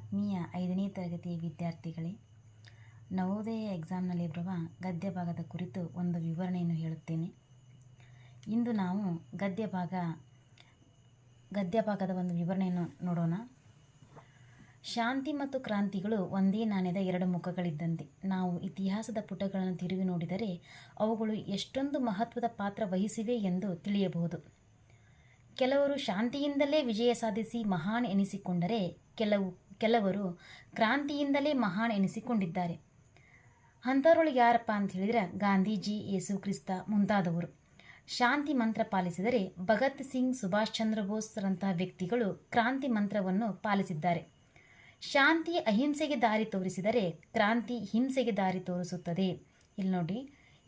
ಆತ್ಮೀಯ ಐದನೇ ತರಗತಿಯ ವಿದ್ಯಾರ್ಥಿಗಳೇ, ನವೋದಯ ಎಕ್ಸಾಮ್ನಲ್ಲಿ ಬರುವ ಗದ್ಯ ಭಾಗದ ಕುರಿತು ಒಂದು ವಿವರಣೆಯನ್ನು ಹೇಳುತ್ತೇನೆ. ಇಂದು ನಾವು ಗದ್ಯ ಭಾಗ ಗದ್ಯ ಭಾಗದ ಒಂದು ವಿವರಣೆಯನ್ನು ನೋಡೋಣ. ಶಾಂತಿ ಮತ್ತು ಕ್ರಾಂತಿಗಳು ಒಂದೇ ನಾಣ್ಯದ ಎರಡು ಮುಖಗಳಿದ್ದಂತೆ. ನಾವು ಇತಿಹಾಸದ ಪುಟಗಳನ್ನು ತಿರುವಿ ನೋಡಿದರೆ ಅವುಗಳು ಎಷ್ಟೊಂದು ಮಹತ್ವದ ಪಾತ್ರ ವಹಿಸಿವೆ ಎಂದು ತಿಳಿಯಬಹುದು. ಕೆಲವರು ಶಾಂತಿಯಿಂದಲೇ ವಿಜಯ ಸಾಧಿಸಿ ಮಹಾನ್ ಎನಿಸಿಕೊಂಡರೆ, ಕೆಲವು ಕೆಲವರು ಕ್ರಾಂತಿಯಿಂದಲೇ ಮಹಾನ್ ಎನಿಸಿಕೊಂಡಿದ್ದಾರೆ. ಅಂಥವ್ರೊಳಗೆ ಯಾರಪ್ಪ ಅಂತ ಹೇಳಿದರೆ ಗಾಂಧೀಜಿ, ಯೇಸು ಕ್ರಿಸ್ತ ಮುಂತಾದವರು. ಶಾಂತಿ ಮಂತ್ರ ಪಾಲಿಸಿದರೆ ಭಗತ್ ಸಿಂಗ್, ಸುಭಾಷ್ ಚಂದ್ರ ಬೋಸ್ರಂತಹ ವ್ಯಕ್ತಿಗಳು ಕ್ರಾಂತಿ ಮಂತ್ರವನ್ನು ಪಾಲಿಸಿದ್ದಾರೆ. ಶಾಂತಿ ಅಹಿಂಸೆಗೆ ದಾರಿ ತೋರಿಸಿದರೆ ಕ್ರಾಂತಿ ಹಿಂಸೆಗೆ ದಾರಿ ತೋರಿಸುತ್ತದೆ. ಇಲ್ಲಿ ನೋಡಿ,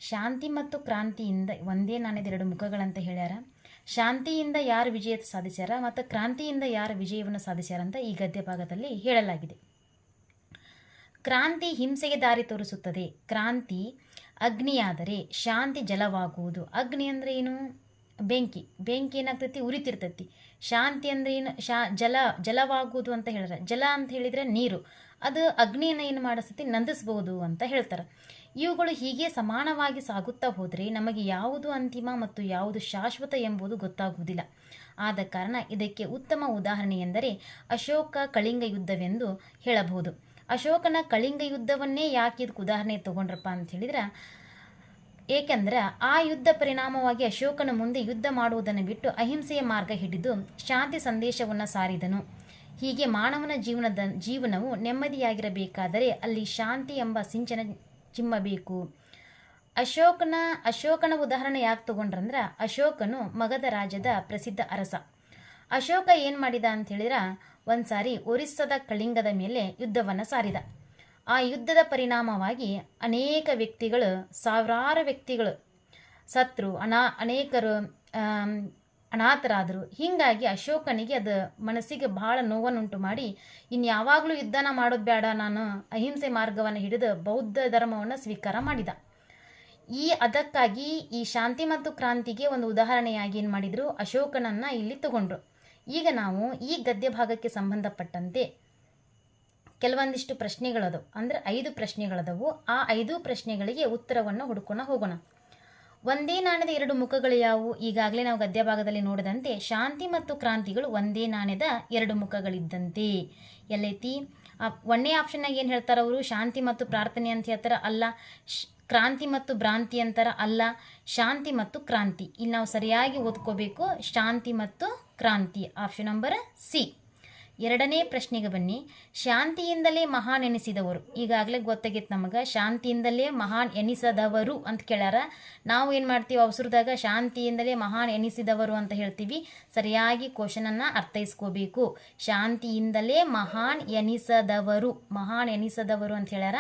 ಶಾಂತಿ ಮತ್ತು ಕ್ರಾಂತಿಯಿಂದ ಒಂದೇ ನಾಣ್ಯದ ಎರಡು ಮುಖಗಳಂತ ಹೇಳ್ಯಾರ. ಶಾಂತಿಯಿಂದ ಯಾರು ವಿಜಯ ಸಾಧಿಸ್ಯಾರ ಮತ್ತು ಕ್ರಾಂತಿಯಿಂದ ಯಾರು ವಿಜಯವನ್ನು ಸಾಧಿಸ್ಯಾರ ಅಂತ ಈ ಗದ್ಯ ಭಾಗದಲ್ಲಿ ಹೇಳಲಾಗಿದೆ. ಕ್ರಾಂತಿ ಹಿಂಸೆಗೆ ದಾರಿ ತೋರಿಸುತ್ತದೆ. ಕ್ರಾಂತಿ ಅಗ್ನಿಯಾದರೆ ಶಾಂತಿ ಜಲವಾಗುವುದು. ಅಗ್ನಿ ಅಂದರೆ ಏನು? ಬೆಂಕಿ. ಬೆಂಕಿ ಏನಾಗ್ತೈತಿ? ಉರಿತಿರ್ತೈತಿ. ಶಾಂತಿ ಅಂದ್ರೆ ಏನು? ಶಾ ಜಲ, ಜಲವಾಗುವುದು ಅಂತ ಹೇಳಿದ್ರೆ ಜಲ ಅಂತ ಹೇಳಿದರೆ ನೀರು. ಅದು ಅಗ್ನಿಯನ್ನು ಏನು ಮಾಡಿಸ್ತೈತಿ? ನಂದಿಸ್ಬೋದು ಅಂತ ಹೇಳ್ತಾರೆ. ಇವುಗಳು ಹೀಗೆ ಸಮಾನವಾಗಿ ಸಾಗುತ್ತಾ ಹೋದರೆ ನಮಗೆ ಯಾವುದು ಅಂತಿಮ ಮತ್ತು ಯಾವುದು ಶಾಶ್ವತ ಎಂಬುದು ಗೊತ್ತಾಗುವುದಿಲ್ಲ. ಆದ ಕಾರಣ ಇದಕ್ಕೆ ಉತ್ತಮ ಉದಾಹರಣೆ ಎಂದರೆ ಅಶೋಕ ಕಳಿಂಗ ಯುದ್ಧವೆಂದು ಹೇಳಬಹುದು. ಅಶೋಕನ ಕಳಿಂಗ ಯುದ್ಧವನ್ನೇ ಯಾಕೆ ಇದಕ್ಕೆ ಉದಾಹರಣೆ ತಗೊಂಡ್ರಪ್ಪ ಅಂತ ಹೇಳಿದ್ರೆ, ಏಕೆಂದರೆ ಆ ಯುದ್ಧ ಪರಿಣಾಮವಾಗಿ ಅಶೋಕನ ಮುಂದೆ ಯುದ್ಧ ಮಾಡುವುದನ್ನು ಬಿಟ್ಟು ಅಹಿಂಸೆಯ ಮಾರ್ಗ ಹಿಡಿದು ಶಾಂತಿ ಸಂದೇಶವನ್ನು ಸಾರಿದನು. ಹೀಗೆ ಮಾನವನ ಜೀವನದ ಜೀವನವು ನೆಮ್ಮದಿಯಾಗಿರಬೇಕಾದರೆ ಅಲ್ಲಿ ಶಾಂತಿ ಎಂಬ ಸಿಂಚನ ಚಿಮ್ಮಬೇಕು. ಅಶೋಕನ ಅಶೋಕನ ಉದಾಹರಣೆ ಯಾಕೆ ತಗೊಂಡ್ರಂದ್ರೆ ಅಶೋಕನು ಮಗಧ ರಾಜ್ಯದ ಪ್ರಸಿದ್ಧ ಅರಸ. ಅಶೋಕ ಏನು ಮಾಡಿದ ಅಂತ ಹೇಳಿದ್ರೆ ಒಂದು ಸಾರಿ ಒರಿಸ್ಸಾದ ಕಳಿಂಗದ ಮೇಲೆ ಯುದ್ಧವನ್ನು ಸಾರಿದ. ಆ ಯುದ್ಧದ ಪರಿಣಾಮವಾಗಿ ಅನೇಕ ವ್ಯಕ್ತಿಗಳು, ಸಾವಿರಾರು ವ್ಯಕ್ತಿಗಳು ಸತ್ರು ಅನಾ, ಅನೇಕರು ಅನಾಥರಾದರು. ಹೀಗಾಗಿ ಅಶೋಕನಿಗೆ ಅದು ಮನಸ್ಸಿಗೆ ಬಹಳ ನೋವನ್ನುಂಟು ಮಾಡಿ ಇನ್ನು ಯಾವಾಗಲೂ ಯುದ್ಧನ ಮಾಡೋದು ಬೇಡ ನಾನು ಅಹಿಂಸೆ ಮಾರ್ಗವನ್ನು ಹಿಡಿದು ಬೌದ್ಧ ಧರ್ಮವನ್ನು ಸ್ವೀಕಾರ ಮಾಡಿದ. ಈ ಅದಕ್ಕಾಗಿ ಈ ಶಾಂತಿ ಮತ್ತು ಕ್ರಾಂತಿಗೆ ಒಂದು ಉದಾಹರಣೆಯಾಗಿ ಏನು ಮಾಡಿದರು? ಅಶೋಕನನ್ನು ಇಲ್ಲಿ ತಗೊಂಡ್ರು. ಈಗ ನಾವು ಈ ಗದ್ಯ ಭಾಗಕ್ಕೆ ಸಂಬಂಧಪಟ್ಟಂತೆ ಕೆಲವೊಂದಿಷ್ಟು ಪ್ರಶ್ನೆಗಳದವು. ಅಂದರೆ ಐದು ಪ್ರಶ್ನೆಗಳದವು. ಆ ಐದು ಪ್ರಶ್ನೆಗಳಿಗೆ ಉತ್ತರವನ್ನು ಹುಡುಕೋಣ ಹೋಗೋಣ. ಒಂದೇ ನಾಣ್ಯದ ಎರಡು ಮುಖಗಳು ಯಾವುವು? ಈಗಾಗಲೇ ನಾವು ಗದ್ಯ ಭಾಗದಲ್ಲಿ ನೋಡಿದಂತೆ ಶಾಂತಿ ಮತ್ತು ಕ್ರಾಂತಿಗಳು ಒಂದೇ ನಾಣ್ಯದ ಎರಡು ಮುಖಗಳಿದ್ದಂತೆ. ಎಲ್ಲೈತಿ? ಒಂದೇ ಒಂದನೇ ಆಪ್ಷನ್ನಾಗ ಏನು ಹೇಳ್ತಾರೆ ಅವರು? ಶಾಂತಿ ಮತ್ತು ಪ್ರಾರ್ಥನೆ ಅಂತ ಹೇಳ್ತಾರೆ ಅಲ್ಲ. ಕ್ರಾಂತಿ ಮತ್ತು ಭ್ರಾಂತಿ ಅಂತಾರ ಅಲ್ಲ. ಶಾಂತಿ ಮತ್ತು ಕ್ರಾಂತಿ. ಇಲ್ಲಿ ನಾವು ಸರಿಯಾಗಿ ಓದ್ಕೋಬೇಕು. ಶಾಂತಿ ಮತ್ತು ಕ್ರಾಂತಿ. ಆಪ್ಷನ್ ನಂಬರ್ ಸಿ ಎರಡನೇ ಪ್ರಶ್ನೆಗೆ ಬನ್ನಿ. ಶಾಂತಿಯಿಂದಲೇ ಮಹಾನ್ ಎನಿಸಿದವರು. ಈಗಾಗಲೇ ಗೊತ್ತಾಗಿತ್ತು ನಮಗೆ. ಶಾಂತಿಯಿಂದಲೇ ಮಹಾನ್ ಎನಿಸದವರು ಅಂತ ಕೇಳ್ಯಾರ. ನಾವು ಏನು ಮಾಡ್ತೀವಿ? ಅವಸರದಾಗ ಶಾಂತಿಯಿಂದಲೇ ಮಹಾನ್ ಎನಿಸಿದವರು ಅಂತ ಹೇಳ್ತೀವಿ. ಸರಿಯಾಗಿ ಕ್ವಶನನ್ನು ಅರ್ಥೈಸ್ಕೋಬೇಕು. ಶಾಂತಿಯಿಂದಲೇ ಮಹಾನ್ ಎನಿಸದವರು. ಮಹಾನ್ ಎನಿಸದವರು ಅಂತ ಹೇಳ್ಯಾರ.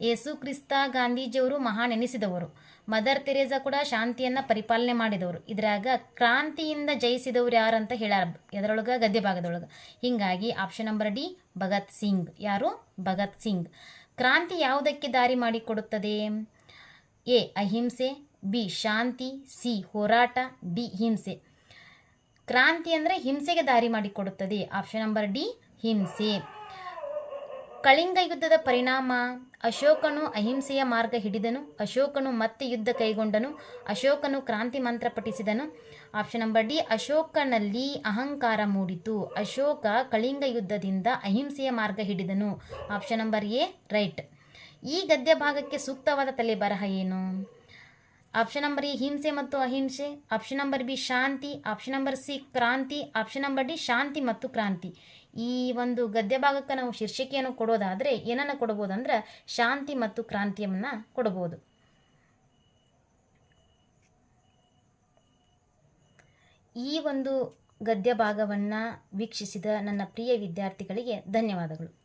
ಯೇಸು ಕ್ರಿಸ್ತ ಗಾಂಧೀಜಿಯವರು ಮಹಾನ್ ಎನಿಸಿದವರು. ಮದರ್ ತೆರೇಸಾ ಕೂಡ ಶಾಂತಿಯನ್ನು ಪರಿಪಾಲನೆ ಮಾಡಿದವರು. ಇದ್ರಾಗ ಕ್ರಾಂತಿಯಿಂದ ಜಯಿಸಿದವರು ಯಾರು ಅಂತ ಹೇಳ್ಯಾರ ಎದರೊಳಗೆ ಗದ್ಯ ಭಾಗದೊಳಗೆ ಹೀಗಾಗಿ option number D Bhagat Singh. ಯಾರು? ಭಗತ್ ಸಿಂಗ್. ಕ್ರಾಂತಿ ಯಾವುದಕ್ಕೆ ದಾರಿ ಮಾಡಿಕೊಡುತ್ತದೆ? ಎ, ಅಹಿಂಸೆ. ಬಿ, ಶಾಂತಿ. ಸಿ, ಹೋರಾಟ. ಡಿ, ಹಿಂಸೆ. ಕ್ರಾಂತಿ ಅಂದರೆ ಹಿಂಸೆಗೆ ದಾರಿ ಮಾಡಿಕೊಡುತ್ತದೆ. ಆಪ್ಷನ್ ನಂಬರ್ ಡಿ ಹಿಂಸೆ. ಕಳಿಂಗ ಯುದ್ಧದ ಪರಿಣಾಮ, ಅಶೋಕನು ಅಹಿಂಸೆಯ ಮಾರ್ಗ ಹಿಡಿದನು, ಅಶೋಕನು ಮತ್ತೆ ಯುದ್ಧ ಕೈಗೊಂಡನು, ಅಶೋಕನು ಕ್ರಾಂತಿ ಮಂತ್ರ ಪಠಿಸಿದನು. ಆಪ್ಷನ್ ನಂಬರ್ ಡಿ ಅಶೋಕನಲ್ಲಿ ಅಹಂಕಾರ ಮೂಡಿತು. ಅಶೋಕ ಕಳಿಂಗ ಯುದ್ಧದಿಂದ ಅಹಿಂಸೆಯ ಮಾರ್ಗ ಹಿಡಿದನು. ಆಪ್ಷನ್ ನಂಬರ್ ಎ ರೈಟ್ ಈ ಗದ್ಯ ಭಾಗಕ್ಕೆ ಸೂಕ್ತವಾದ ತಲೆ ಬರಹ ಏನು? ಆಪ್ಷನ್ ನಂಬರ್ ಎ ಹಿಂಸೆ ಮತ್ತು ಅಹಿಂಸೆ. ಆಪ್ಷನ್ ನಂಬರ್ ಬಿ ಶಾಂತಿ. ಆಪ್ಷನ್ ನಂಬರ್ ಸಿ ಕ್ರಾಂತಿ. ಆಪ್ಷನ್ ನಂಬರ್ ಡಿ ಶಾಂತಿ ಮತ್ತು ಕ್ರಾಂತಿ. ಈ ಒಂದು ಗದ್ಯ ಭಾಗಕ್ಕೆ ನಾವು ಶೀರ್ಷಿಕೆಯನ್ನು ಕೊಡೋದಾದರೆ ಏನನ್ನು ಕೊಡ್ಬೋದು ಅಂದ್ರೆ ಶಾಂತಿ ಮತ್ತು ಕ್ರಾಂತಿಯನ್ನು ಕೊಡಬಹುದು ಈ ಒಂದು ಗದ್ಯ ಭಾಗವನ್ನು ವೀಕ್ಷಿಸಿದ ನನ್ನ ಪ್ರಿಯ ವಿದ್ಯಾರ್ಥಿಗಳಿಗೆ ಧನ್ಯವಾದಗಳು.